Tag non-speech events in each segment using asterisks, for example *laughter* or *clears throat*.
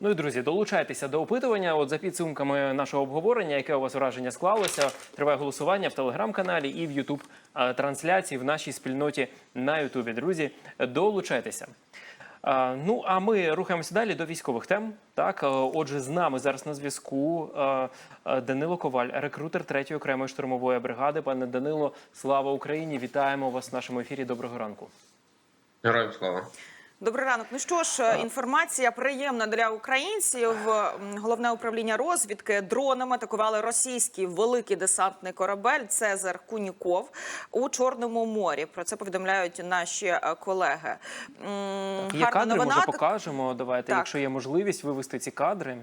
Ну і друзі, долучайтеся до опитування. От за підсумками нашого обговорення, яке у вас враження склалося, триває голосування в телеграм-каналі і в Ютуб трансляції в нашій спільноті на Ютубі. Друзі, долучайтеся. Ну а ми рухаємося далі до військових тем. Так, отже, з нами зараз на зв'язку Данило Коваль, рекрутер 3-ї окремої штурмової бригади. Пане Данило, слава Україні! Вітаємо вас в нашому ефірі. Доброго ранку. Героям слава. Добрий ранок. Ну що ж, інформація приємна для українців. Головне управління розвідки дронами атакували російський великий десантний корабель Цезар Куніков у Чорному морі. Про це повідомляють наші е, колеги. Так, Є кадри, може покажемо. Давайте, Так. якщо є можливість вивести ці кадри.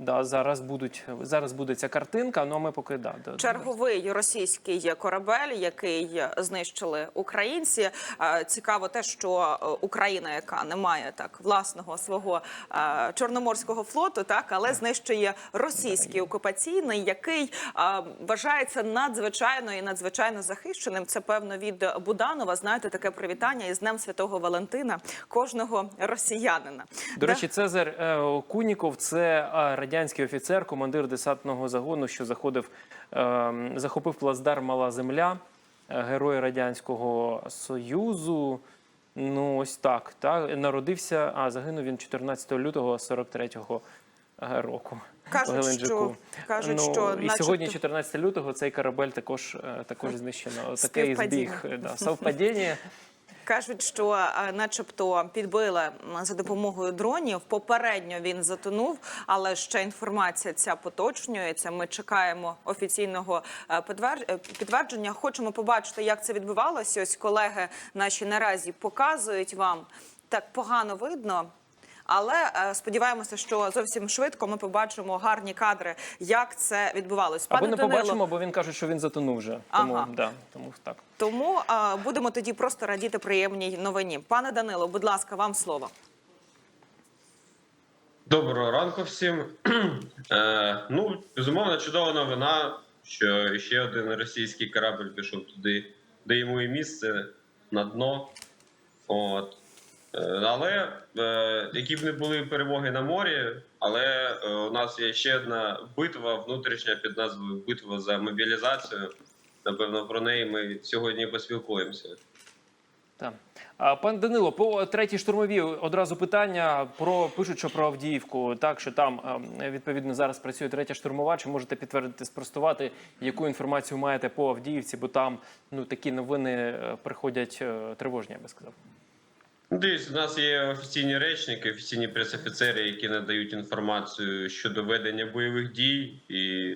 Да, зараз будуть зараз буде ця картинка. Ну а ми поки да, да Черговий російський корабель, який знищили українці. Цікаво те, що е, Україна, яка не має так власного свого е, чорноморського флоту, так але знищує російський окупаційний, який е, вважається надзвичайно і надзвичайно захищеним. Це певно від Буданова. Знаєте, таке привітання із Днем Святого Валентина кожного росіянина. До речі, Цезар Куніков це радянський офіцер, командир десантного загону, що заходив, е, захопив плацдарм Мала Земля, е, герой радянського союзу. Ну ось так. Та народився, а загинув він 14 лютого 43-го е, року. Кажуть, що- кажуть, ну, що і начебто- сьогодні, 14 лютого, цей корабель також е, також знищено. Такий збіг, да, совпадіння. Кажуть, що е, начебто підбили за допомогою дронів. Попередньо він затонув, але ще інформація ця поточнюється. Ми чекаємо офіційного е, е, підтвердження. Хочемо побачити, як це відбувалося. Ось колеги наші наразі показують вам так погано видно. Але е, сподіваємося, що зовсім швидко ми побачимо гарні кадри, як це відбувалось. Або не Данило, побачимо, бо він каже, що він затонув вже. Тому, Ага. да, тому так. Тому е, будемо тоді просто радіти приємній новині. Пане Данило, будь ласка, вам слово. Доброго ранку всім. *clears throat* Е, ну, безумовно, чудова новина, що ще один російський корабль пішов туди, де йому і місце на дно. От. Е, але е, які б не були перемоги на морі, але е, у нас є ще одна битва внутрішня під назвою Битва за мобілізацію. Напевно, про неї ми сьогодні поспілкуємося. Так. Пан Данило, по третій штурмовій одразу питання про пишуть, що про Авдіївку, так що там відповідно зараз працює третя штурмова. Чи можете підтвердити, спростувати, яку інформацію маєте по Авдіївці? Бо там ну такі новини приходять тривожні, я би сказав. Дивіться, у нас є офіційні речники, офіційні пресофіцери, які надають інформацію щодо ведення бойових дій. І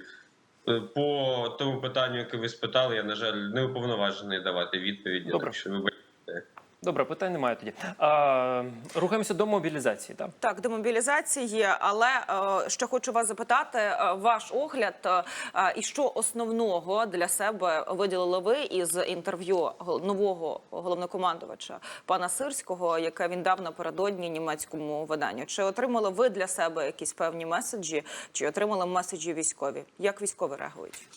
е, по тому питанню, яке ви спитали, я, на жаль, не уповноважений давати відповіді. Добре. Так що вибачте. Добре, питань немає тоді. А, рухаємося до мобілізації. Так? Так, до мобілізації, але ще хочу вас запитати е, ваш огляд е, е, і що основного для себе виділили ви із інтерв'ю нового головнокомандувача пана Сирського, яке він дав напередодні німецькому виданню. Чи отримали ви для себе якісь певні меседжі, чи отримали меседжі військові? Як військові реагують?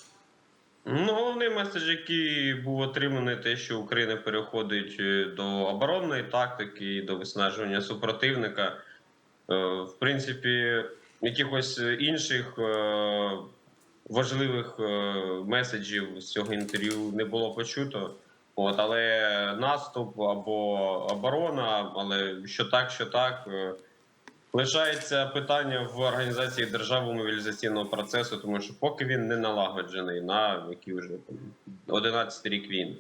Ну, головний меседж, який був отриманий, те, що Україна переходить е, до оборонної тактики до виснажування супротивника. Е, В принципі, якихось інших е, важливих е, меседжів з цього інтерв'ю не було почуто. От, але наступ або оборона, але що так, що так. Лишається питання в організації державного мобілізаційного процесу, тому що поки він не налагоджений на який вже там 11 рік війни.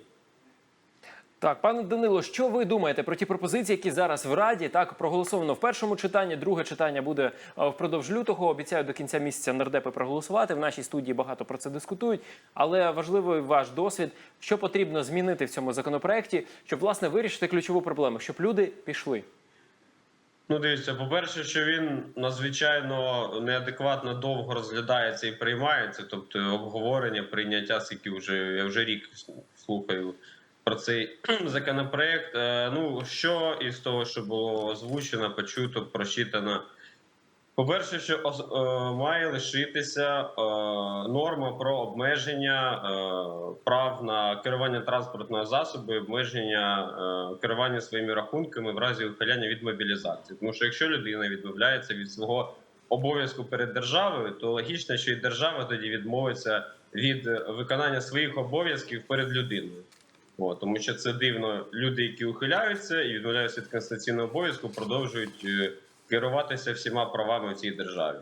Так, пане Данило, що ви думаєте про ті пропозиції, які зараз в Раді так проголосовано в першому читанні? Друге читання буде е, впродовж лютого. Обіцяю до кінця місяця нардепи проголосувати. В нашій студії багато про це дискутують. Але важливий ваш досвід, що потрібно змінити в цьому законопроекті, щоб власне вирішити ключову проблему, щоб люди пішли. Ну, дивіться, по-перше, що він надзвичайно неадекватно довго розглядається і приймається, тобто обговорення, прийняття, скільки вже я вже рік слухаю про цей *clears throat* законопроект. Е, Ну що із того, що було озвучено, почуто, прочитано, По-перше, що е, має лишитися е, норма про обмеження е, прав на керування транспортного засобу, обмеження керування своїми рахунками в разі ухиляння від мобілізації. Тому що якщо людина відмовляється від свого обов'язку перед державою, то логічно, що і держава тоді відмовиться від виконання своїх обов'язків перед людиною. О, тому що це дивно. Люди, які ухиляються і відмовляються від конституційного обов'язку, продовжують керуватися всіма правами в цій державі.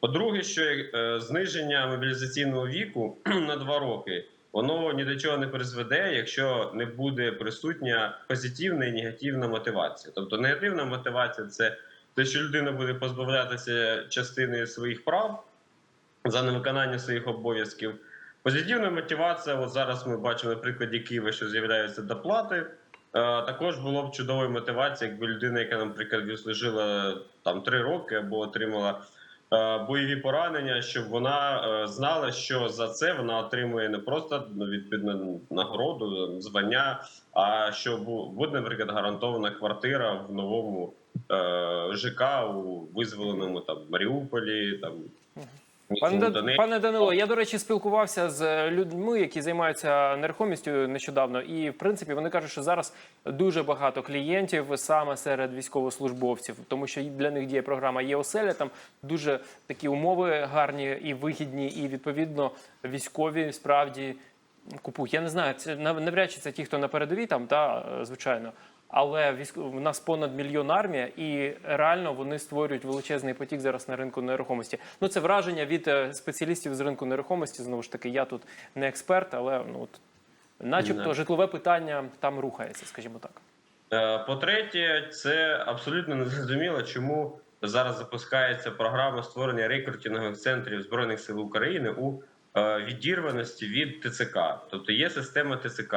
По-друге, що е, зниження мобілізаційного віку *clears throat* на два роки воно ні до чого не призведе, якщо не буде присутня позитивна і негативна мотивація. Тобто негативна мотивація це те, що людина буде позбавлятися частини своїх прав за невиконання своїх обов'язків. Позитивна мотивація, от зараз ми бачимо на прикладі Києва, що з'являються доплати. Е, Також було б чудовою мотивацією, якби людина, яка, наприклад, відслужила там три роки або отримала е, бойові поранення, щоб вона е, знала, що за це вона отримує не просто ну, відповідно нагороду, звання, а що бу- буде, наприклад, гарантована квартира в новому ЖК у визволеному там Маріуполі, там Пане, у Да- Донецьку. пане Данило, я до речі спілкувався з людьми, які займаються нерухомістю нещодавно, і в принципі вони кажуть, що зараз дуже багато клієнтів саме серед військовослужбовців, тому що для них діє програма «Є-оселя», Там дуже такі умови гарні і вигідні, і відповідно військові справді купують. Я не знаю, це навряд чи це ті, хто на передовій там, та звичайно. Але в нас понад мільйон армія, і реально вони створюють величезний потік зараз на ринку нерухомості. Ну це враження від е, спеціалістів з ринку нерухомості. Знову ж таки, я тут не експерт, але ну от, начебто, Да. житлове питання там рухається, скажімо так. Е, По-третє, це абсолютно незрозуміло, чому зараз запускається програма створення рекрутингових центрів Збройних сил України у е, відірваності від ТЦК. Тобто є система ТЦК,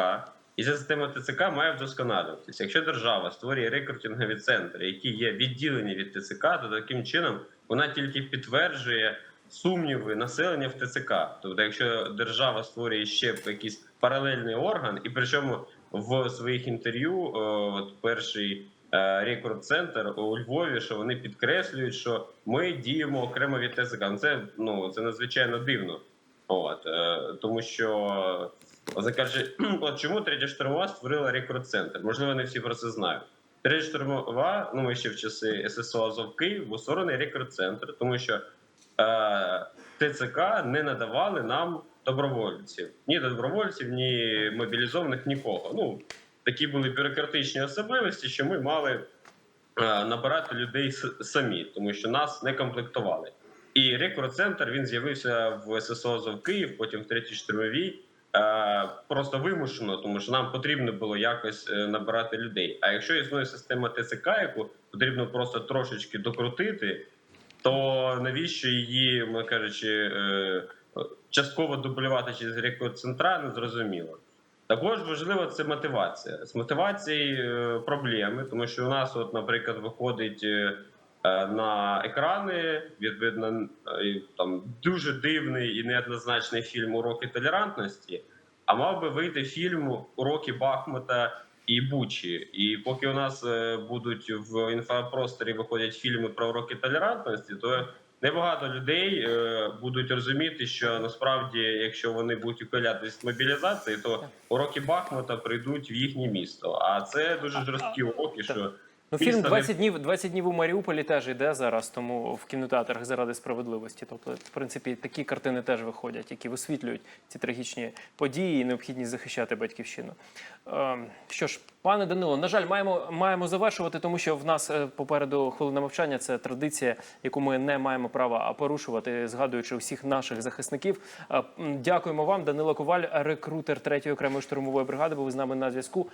і ця система ТЦК має вдосконалюватися. Якщо держава створює рекрутингові центри, які є відділені від ТЦК, то таким чином вона тільки підтверджує сумніви населення в ТЦК. Тобто, якщо держава створює ще якийсь паралельний орган, і причому в своїх інтерв'ю, е, от перший е, рекорд-центр у Львові, що вони підкреслюють, що ми діємо окремо від ТЦК. Ну, Це ну це надзвичайно дивно. От е, тому що кажучи, *clears throat* от чому третя штурмова створила рекорд-центр? Можливо, не всі про це знають. Третя штурмова, ну ми ще в часи ССО Азов Київ, був створений рекорд-центр, тому що е, ТЦК не надавали нам добровольців. Ні добровольців, ні мобілізованих, нікого. Ну, такі були бюрократичні особливості, що ми мали е, набирати людей самі, тому що нас не комплектували. І рекорд-центр він з'явився в ССО Азов Київ, потім в третій штурмовій. Е, Просто вимушено, тому що нам потрібно було якось е, набирати людей. А якщо існує система ТЦК, яку потрібно просто трошечки докрутити, то навіщо її, ми кажучи, е, частково дублювати через рекорд-центра, не зрозуміло. Також важливо це мотивація. З мотивацією проблеми, тому що у нас, от, наприклад, виходить на екрани відповідно е, там дуже дивний і неоднозначний фільм Уроки толерантності. А мав би вийти фільм Уроки Бахмута і Бучі. І поки у нас е, будуть в інфопросторі виходять фільми про уроки толерантності, то небагато людей е, будуть розуміти, що насправді, якщо вони будуть ухилятися від мобілізації, то уроки Бахмута прийдуть в їхнє місто. А це дуже жорсткі уроки, що Ну, фільм місто 20 днів, 20 днів у Маріуполі теж йде зараз, тому в кінотеатрах заради справедливості. Тобто, в принципі, такі картини теж виходять, які висвітлюють ці трагічні події і необхідність захищати батьківщину. Е, що ж, пане Данило, на жаль, маємо, маємо завершувати, тому що в нас е, попереду хвилина мовчання. Це традиція, яку ми не маємо права порушувати, згадуючи всіх наших захисників. Е, Дякуємо вам, Данило Коваль, рекрутер 3-ї окремої штурмової бригади. Був з нами на зв'язку.